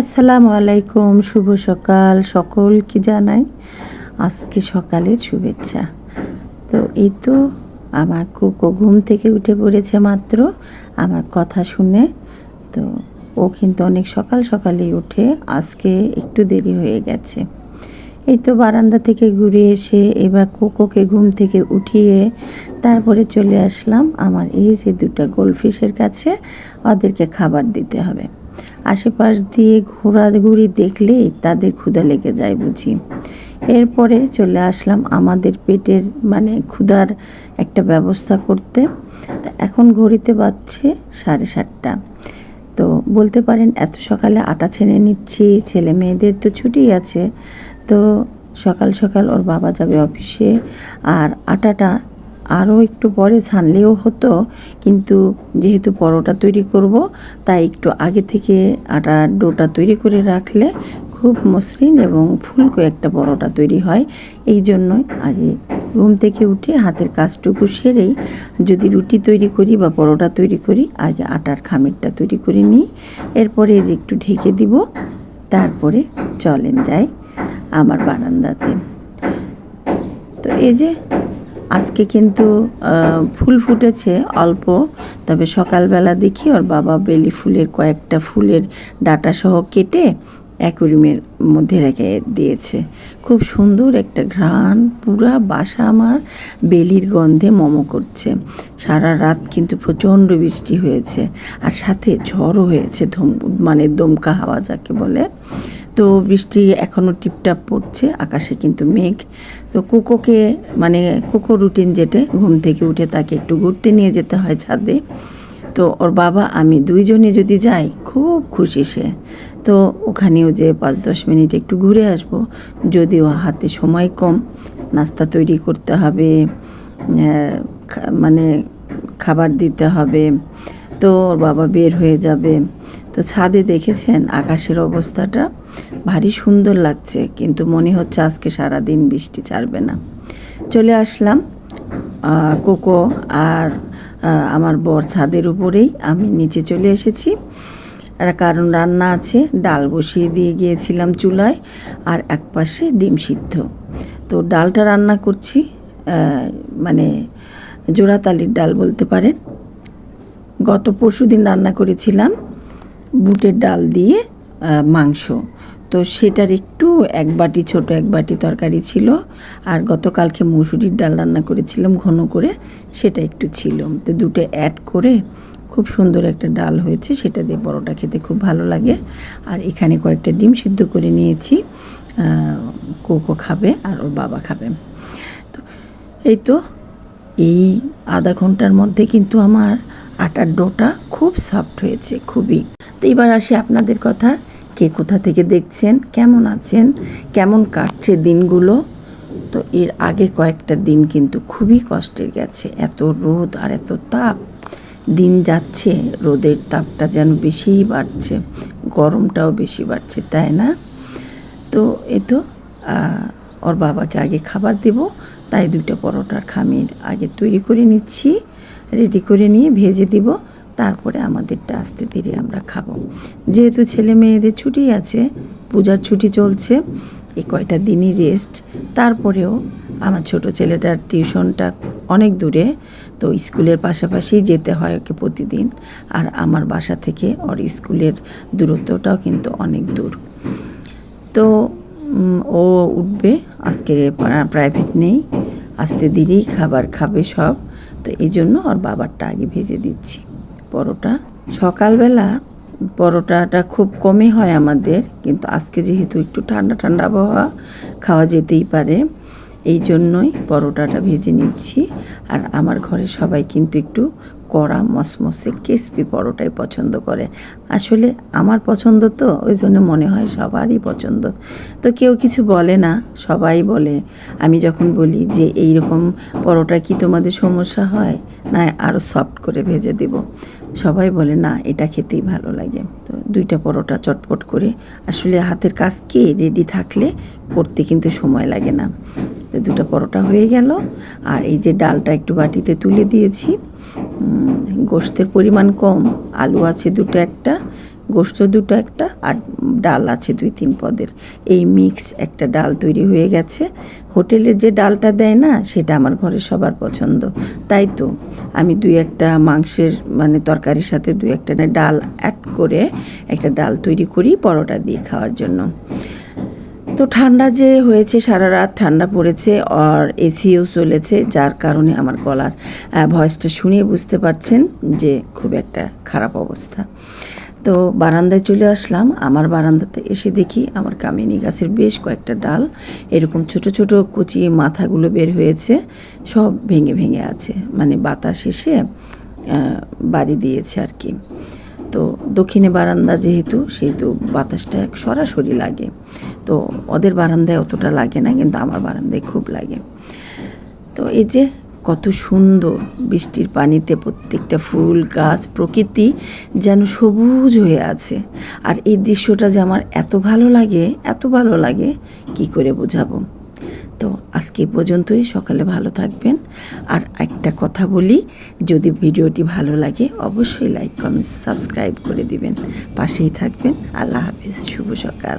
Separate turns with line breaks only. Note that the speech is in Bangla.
আসসালামু আলাইকুম, শুভ সকাল। সকল কি জানাই আজকে সকালের শুভেচ্ছা। তো এই তো আমার কুকো ঘুম থেকে উঠে পড়েছে মাত্র, আমার কথা শুনে। তো ও কিন্তু অনেক সকাল সকালেই উঠে, আজকে একটু দেরি হয়ে গেছে। এই তো বারান্দা থেকে ঘুরে এসে এবার কোকোকে ঘুম থেকে উঠিয়ে তারপরে চলে আসলাম আমার এই যে দুটো গোলফিশের কাছে, ওদেরকে খাবার দিতে হবে। আশেপাশ দিয়ে ঘোরাঘুরি দেখলেই তাদের ক্ষুধা লেগে যায় বুঝি। এরপরে চলে আসলাম আমাদের পেটের মানে ক্ষুধার একটা ব্যবস্থা করতে। এখন ঘড়িতে বাজছে সাড়ে সাতটা। তো বলতে পারেন এত সকালে আটা ছেনে নিচ্ছি, ছেলে মেয়েদের তো ছুটি আছে। তো সকাল সকাল ওর বাবা যাবে অফিসে। আর আটাটা আরও একটু পরে ছানলেও হতো, কিন্তু যেহেতু পরোটা তৈরি করব, তাই একটু আগে থেকে আটার ডোটা তৈরি করে রাখলে খুব মসৃণ এবং ফুলকো একটা পরোটা তৈরি হয়। এই জন্যই আগে ঘুম থেকে উঠে হাতের কাজটুকু সেরেই যদি রুটি তৈরি করি বা পরোটা তৈরি করি, আগে আটার খামিরটা তৈরি করে নিই। এরপরে এই যে একটু ঢেকে দিব, তারপরে চলেন যাই আমার বারান্দাতে। তো এই যে আজকে কিন্তু ফুল ফুটেছে অল্প, তবে সকালবেলা দেখি ওর বাবা বেলি ফুলের কয়েকটা ফুলের ডাটা সহ কেটে অ্যাকুরিমের মধ্যে রেখে দিয়েছে। খুব সুন্দর একটা ঘ্রাণ, পুরা বাসা আমার বেলির গন্ধে মমো করছে। সারা রাত কিন্তু প্রচণ্ড বৃষ্টি হয়েছে, আর সাথে ঝড়ও হয়েছে ধম মানে দমকা হাওয়া যাকে বলে। তো বৃষ্টি এখনও টিপটাপ পড়ছে, আকাশে কিন্তু মেঘ। তো কুকোকে মানে কুকো রুটিন যেটা, ঘুম থেকে উঠে তাকে একটু ঘুরতে নিয়ে যেতে হয় ছাদে। তো ওর বাবা, আমি দুইজনে যদি যাই, খুব খুশি সে। তো ওখানেও যে পাঁচ দশ মিনিট একটু ঘুরে আসব, যদিও হাতে সময় কম। নাস্তা তৈরি করতে হবে মানে খাবার দিতে হবে। তো ওর বাবা বের হয়ে যাবে। তো ছাদে দেখেছেন আকাশের অবস্থাটা? ভারী সুন্দর লাগছে, কিন্তু মনে হচ্ছে আজকে সারা দিন বৃষ্টি ছাড়বে না। চলে আসলাম কোকো আর আমার বর ছাদের উপরেই। আমি নিচে চলে এসেছি। কারণ রান্না আছে, ডাল বসিয়ে দিয়ে গিয়েছিলাম চুলায় আর এক পাশে ডিম সিদ্ধ। তো ডালটা রান্না করছি মানে জোড়াতালির ডাল বলতে পারেন। গত পরশু দিন রান্না করেছিলাম, বুটের ডাল দিয়ে মাংস। তো সেটার একটু এক বাটি, ছোট এক বাটি তরকারি ছিল। আর গতকালকে মুসুরির ডাল রান্না করেছিলাম, ঘন করে। সেটা একটু ছিল। তো দুটো অ্যাড করে খুব সুন্দর একটা ডাল হয়েছে। সেটা দিয়ে পরোটা খেতে খুব ভালো লাগে। আর এখানে কয়েকটা ডিম সিদ্ধ করে নিয়েছি। কোকো খাবে আর ওর বাবা খাবে। তো এই তো, এই আধা ঘণ্টার মধ্যে কিন্তু আমার আটার ডোটা খুব সফট হয়েছে, খুবই। তো এবার আসি আপনাদের কথা। কে কোথা থেকে দেখছেন? কেমন আছেন? কেমন কাটছে দিনগুলো? তো এর আগে কয়েকটা দিন কিন্তু খুবই কষ্টের গেছে। এত রোদ আর এত তাপ। দিন যাচ্ছে, রোদের তাপটা যেন বেশিই বাড়ছে। গরমটাও বেশি বাড়ছে, তাই না? তো এ তো ওর বাবাকে আগে খাবার দেব, তাই দুইটা পরোটার খামির আগে তৈরি করে নিচ্ছি, রেডি করে নিয়ে ভেজে দিব। তারপরে আমাদেরটা আস্তে ধীরে আমরা খাব। যেহেতু ছেলে মেয়েদের ছুটি আছে, পূজার ছুটি চলছে, এই কয়টা দিনই রেস্ট তারপরেও আমার ছোট ছেলেটার টিউশনটা অনেক দূরে, তো স্কুলের পাশাপাশি যেতে হয় ওকে প্রতিদিন। আর আমার বাসা থেকে ওর স্কুলের দূরত্বটাও কিন্তু অনেক দূর। তো ও উঠবে, আজকে প্রাইভেট নেই, আস্তে ধীরেই খাবার খাবে সব। তো এই জন্য ওর বাবারটা আগে ভেজে দিচ্ছি। পরোটা। সকালবেলা পরোটাটা খুব কমই হয় আমাদের, কিন্তু আজকে যেহেতু একটু ঠান্ডা ঠান্ডা আবহাওয়া, খাওয়া যেতেই পারে, এই জন্যই পরোটাটা ভেজে নিচ্ছি। আর আমার ঘরে সবাই কিন্তু একটু কড়া, মসমসে, ক্রিসপি পরোটাই পছন্দ করে। আসলে আমার পছন্দ তো, ওই জন্য মনে হয় সবারই পছন্দ। তো কেউ কিছু বলে না, সবাই বলে। আমি যখন বলি যে এই রকম পরোটা কি তোমাদের সমস্যা হয়, না আরও সফট করে ভেজে দেব। সবাই বলে, না, এটা খেতেই ভালো লাগে। তো দুইটা পরোটা চটপট করে। আসলে হাতের কাজ কি? রেডি থাকলে করতে কিন্তু সময় লাগে না। তো দুটো পরোটা হয়ে গেল। আর এই যে ডালটা একটু বাটিতে তুলে দিয়েছি। গোস্তের পরিমাণ কম। আলু আছে দুটো একটা। গোস্ত দুটো একটা আর ডাল আছে দুই তিন পদের। এই মিক্স একটা ডাল তৈরি হয়ে গেছে। হোটেলের যে ডালটা দেয় না, সেটা আমার ঘরে সবার পছন্দ। তাই তো আমি দুই একটা মাংসের মানে তরকারির সাথে দুই একটা ডাল অ্যাড করে একটা ডাল তৈরি করি পরোটা দিয়ে খাওয়ার জন্য। তো ঠান্ডা যে হয়েছে, সারা রাত ঠান্ডা পড়েছে আর এসিও চলেছে, যার কারণে আমার গলার ভয়েসটা শুনিয়ে বুঝতে পারছেন যে খুব একটা খারাপ অবস্থা। তো বারান্দায় চলে আসলাম। আমার বারান্দাতে এসে দেখি আমার কামিনী গাছের বেশ কয়েকটা ডাল, এরকম ছোট ছোট কুচি মাথাগুলো বের হয়েছে, সব ভেঙে ভেঙে আছে মানে বাতাস এসে বাড়ি দিয়েছে আর কি। তো দক্ষিণে বারান্দা যেহেতু, সেহেতু বাতাসটা সরাসরি লাগে। তো ওদের বারান্দায় অতটা লাগে না, কিন্তু আমার বারান্দায় খুব লাগে। তো এই যে কত সুন্দর বৃষ্টির পানিতে প্রত্যেকটা ফুল, গাছ, প্রকৃতি যেন সবুজ হয়ে আছে। আর এই দৃশ্যটা যে আমার এত ভালো লাগে, এত ভালো লাগে, কি করে বোঝাবো? তো আজকে পর্যন্তই, সকালে ভালো থাকবেন। আর একটা কথা বলি, যদি ভিডিওটি ভালো লাগে, অবশ্যই লাইক কমেন্ট সাবস্ক্রাইব করে দিবেন। পাশেই থাকবেন। আল্লাহ হাফিজ, শুভ সকাল।